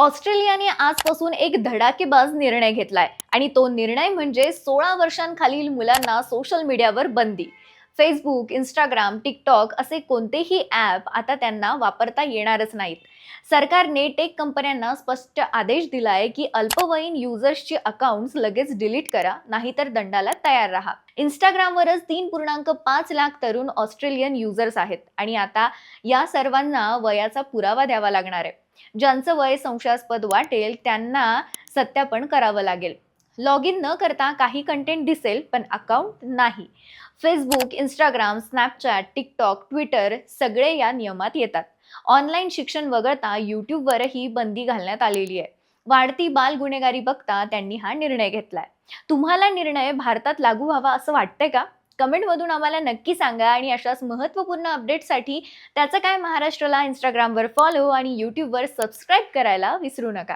ऑस्ट्रेलियाने आजपासून एक धडाकेबाज निर्णय घेतलाय. आणि तो निर्णय म्हणजे सोळा वर्षांखालील मुलांना सोशल मीडियावर बंदी. फेसबुक इंस्टाग्राम टिकटॉक असे कोणतेही ॲप आता त्यांना वापरता येणारच नाहीत. सरकारने टेक कंपन्यांना स्पष्ट आदेश दिलाय की अल्पवयीन युजर्सची अकाउंट्स लगेच डिलीट करा नाहीतर दंडाला तयार राहा. इंस्टाग्रामवरच तीन पूर्णांक पाच लाख तरुण ऑस्ट्रेलियन युजर्स आहेत. आणि आता या सर्वांना वयाचा पुरावा द्यावा लागणार आहे. ज्यांचं वय संशयास्पद वाटेल त्यांना सत्यापन करावं लागेल. लॉग इन न करता काही कंटेंट दिसेल पण अकाउंट नाही. Facebook Instagram Snapchat TikTok Twitter सगळे या नियमात येतात. ऑनलाईन शिक्षण वगळता यूट्यूबवरही बंदी घालण्यात आलेली आहे. वाढती बाल गुन्हेगारी बघता त्यांनी हा निर्णय घेतलाय. तुम्हाला निर्णय भारतात लागू व्हावा असं वाटतंय का? कमेंटमधून आम्हाला नक्की सांगा आणि अशाच महत्त्वपूर्ण अपडेटसाठी त्याचं काय महाराष्ट्राला इंस्टाग्रामवर फॉलो आणि यूट्यूबवर सबस्क्राईब करायला विसरू नका.